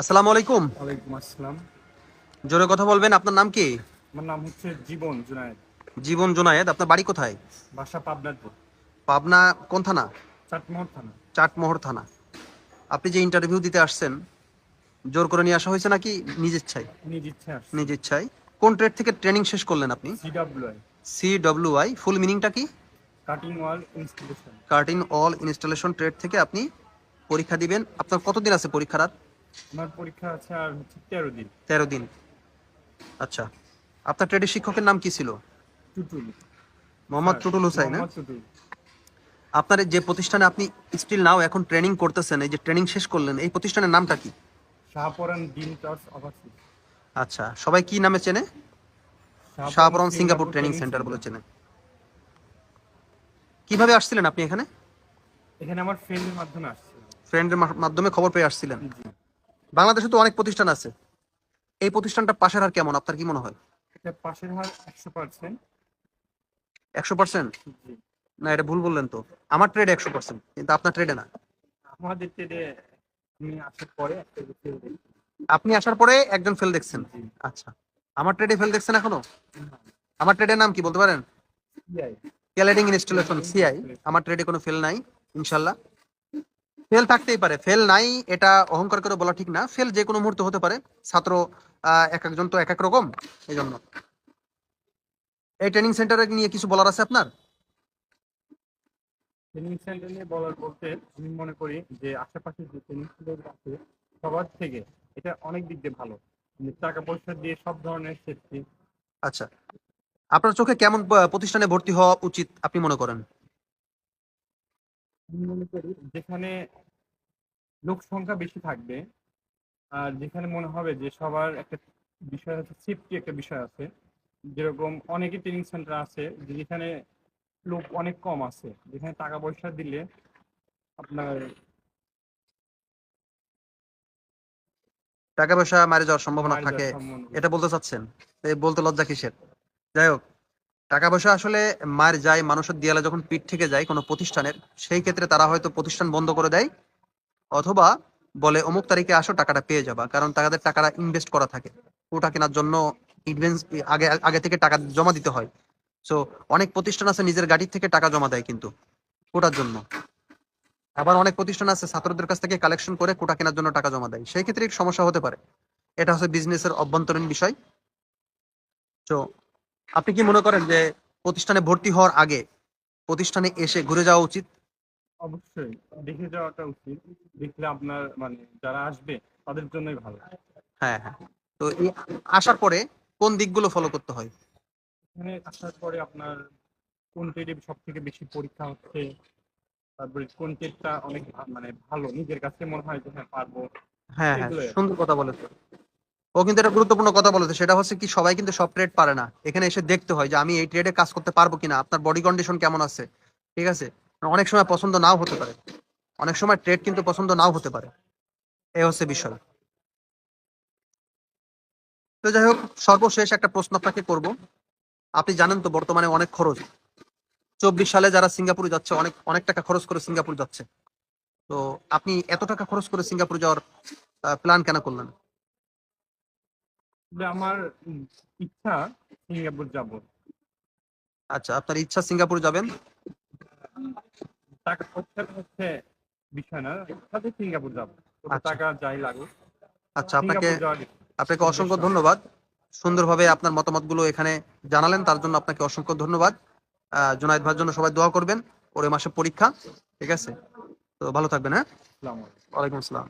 আসসালামু আলাইকুম। ওয়ালাইকুম আসসালাম। জোরে কথা বলবেন আপনার নাম কি? আমার নাম হচ্ছে জীবন জুনায়েদ। জীবন জোনায়েদ আপনার বাড়ি কোথায়? বাসা পাবনাপুর পাবনা কোন থানা? চাটমোহর থানা। চাটমোহর থানা। আপনি যে ইন্টারভিউ দিতে আসছেন জোর করে নিয়ে আসা হয়েছে নাকি নিজ ইচ্ছায়? নিজ ইচ্ছে আসছে। নিজ ইচ্ছায়। কোন ট্রেড থেকে ট্রেনিং শেষ করলেন আপনি? CWI C W I full মিনিংটা কি? Cutting wall institution curtain all installation trade থেকে আপনি পরীক্ষা দিবেন। আপনার কতদিন আছে পরীক্ষার আমার পরীক্ষা আছে আর তেরো দিন। তেরো দিন। আচ্ছা। আপনার ট্রেডের শিক্ষকের নাম কি ছিল? টুটুল। মোহাম্মদ টুটুল হুসাইন হ্যাঁ? আপনার যে প্রতিষ্ঠানে আপনি স্টিল নাও এখন ট্রেনিং করতেছেন এই যে ট্রেনিং শেষ করলেন এই প্রতিষ্ঠানের নামটা কি? শাহপরান ডিন টার্স ওভারসিজ আচ্ছা সবাই কি নামে চেনে? শাহপুরন সিঙ্গাপুর ট্রেনিং সেন্টার বলে চেনে। কীভাবে আসছিলেন আপনি এখানে? এখানে আমার ফ্রেন্ডের মাধ্যমে আসছে ফ্রেন্ডের মাধ্যমে খবর পেয়ে আসছিলেন? জি। বাংলাদেশে তো অনেক প্রতিষ্ঠান আছে। এই প্রতিষ্ঠানটা পাশের হার কেমন? আপনার কি মনে হয়? এটা পাশের হার একশো পার্সেন্ট। একশো পার্সেন্ট? না এটা ভুল বললেন তো। আমার ট্রেড একশো পার্সেন্ট কিন্তু আপনার ট্রেডে না। আমাদের ট্রেডে আমি আসার পরে আপনি আসার পরে একজন ফেল দেখছেন? আচ্ছা। আমার ট্রেডে ফেল দেখছেন এখনও? আমার ট্রেডের নাম কি বলতে পারেন? ক্যালেডিং ইনস্টলেশন সিআই আমার ট্রেডে কোনো ফেল নাই ইনশাল্লাহ। ফেল থাকতেই পারে ফেল নাই এটা অহংকার করে বলা ঠিক না ফেল যে কোনো মুহূর্তে হতে পারে ছাত্র এক একজন তো এক এক রকম এই জন্য এই ট্রেনিং সেন্টারে নিয়ে কিছু বলার আছে আপনার? ট্রেনিং সেন্টার নিয়ে বলার বলতে আমি মনে করি যে আশেপাশে যে ট্রেনিং সেন্টার আছে সবার থেকে এটা অনেক দিক দিয়ে ভালো। মানে টাকা পয়সা দিয়ে সব ধরনের সেফটি আচ্ছা। আপনার চোখে কেমন প্রতিষ্ঠানে ভর্তি হওয়া উচিত আপনি মনে করেন? মনে করি যেখানে লোক সংখ্যা বেশি থাকবে আর যেখানে মনে হবে যে সবার একটা বিষয় হচ্ছে সেফটি একটা বিষয় আছে যেরকম অনেকে ট্রেনিং সেন্টার আছে যেখানে লোক অনেক কম আছে যেখানে টাকা পয়সা দিলে আপনার টাকা পয়সা মারে যাওয়ার সম্ভাবনা থাকে এটা বলতে চাচ্ছেন? বলতে লজ্জা কিসের? যাই হোক। টাকা পয়সা আসলে মার যায়, মানুষের দিয়ালে যখন পিঠ থেকে যায় কোনো প্রতিষ্ঠানের, সেই ক্ষেত্রে তারা হয়তো প্রতিষ্ঠান বন্ধ করে দেয় অথবা বলে, অমুক তারিখে আসো, টাকাটা পেয়ে যাবা। কারণ তাদের টাকাটা ইনভেস্ট করা থাকে। ওটা কেনার জন্য ইনভেন্স আগে আগে থেকে টাকা জমা দিতে হয়। সো অনেক প্রতিষ্ঠান আছে নিজের গাড়ির থেকে টাকা জমা দেয় কিন্তু কোটার জন্য। আবার অনেক প্রতিষ্ঠান আছে ছাত্রদের কাছ থেকে কালেকশন করে কোটা কেনার জন্য টাকা জমা দেয়। সেই ক্ষেত্রে সমস্যা হতে পারে। এটা হচ্ছে বিজনেসের অভ্যন্তরীণ বিষয়। তো আপনি কি মনে করেন যে প্রতিষ্ঠানে ভর্তি হওয়ার আগে প্রতিষ্ঠানে এসে ঘুরে যাওয়া উচিত? অবশ্যই দেখে যাওয়াটা উচিত। দেখলে আপনার মানে যারা আসবে তাদের জন্যই ভালো। হ্যাঁ হ্যাঁ। তো এই আসার পরে কোন দিকগুলো ফলো করতে হয়? এখানে আসার পরে আপনার কোন ট্রেডে সব থেকে বেশি পরীক্ষা হচ্ছে? তারপরে কোন ট্রেডটা অনেক মানে ভালো? নিজের কাছে মনে হয় যে হ্যাঁ পারব। হ্যাঁ হ্যাঁ সুন্দর কথা বলেছে ও কিন্তু একটা গুরুত্বপূর্ণ কথা বলেছে, সেটা হচ্ছে কি সবাই কিন্তু সব ট্রেড পারে না। এখানে এসে দেখতে হয় যে আমি এই ট্রেডে কাজ করতে পারব কিনা, আপনার বডি কন্ডিশন কেমন আছে, ঠিক আছে? অনেক সময় পছন্দ নাও হতে পারে, অনেক সময় ট্রেড কিন্তু পছন্দ নাও হতে পারে এই হচ্ছে বিষয়। তো যাই হোক, সর্বশেষ একটা প্রশ্ন আপনাকে করব। আপনি জানেন তো বর্তমানে অনেক খরচ, চব্বিশ সালে যারা সিঙ্গাপুরে যাচ্ছে, অনেক অনেক টাকা খরচ করে সিঙ্গাপুর যাচ্ছে। তো আপনি এত টাকা খরচ করে সিঙ্গাপুর যাওয়ার প্ল্যান কেন করলেন? আমার ইচ্ছা সিঙ্গাপুর যাব। আচ্ছা আপনার ইচ্ছা সিঙ্গাপুর যাবেন? টাকা পয়সা হচ্ছে বিষয় না সাথে সিঙ্গাপুর যাব। আচ্ছা। টাকা যাই লাগুক। আচ্ছা আপনাকে আপনাকে অসংখ্য ধন্যবাদ। সুন্দরভাবে আপনার মতামতগুলো এখানে জানালেন তার জন্য আপনাকে অসংখ্য ধন্যবাদ। জুনায়েদ ভাইয়ের জন্য সবাই দোয়া করবেন ওর মাসে পরীক্ষা ঠিক আছে? তো ভালো থাকবেন হ্যাঁ? ওয়ালাইকুম আসসালাম।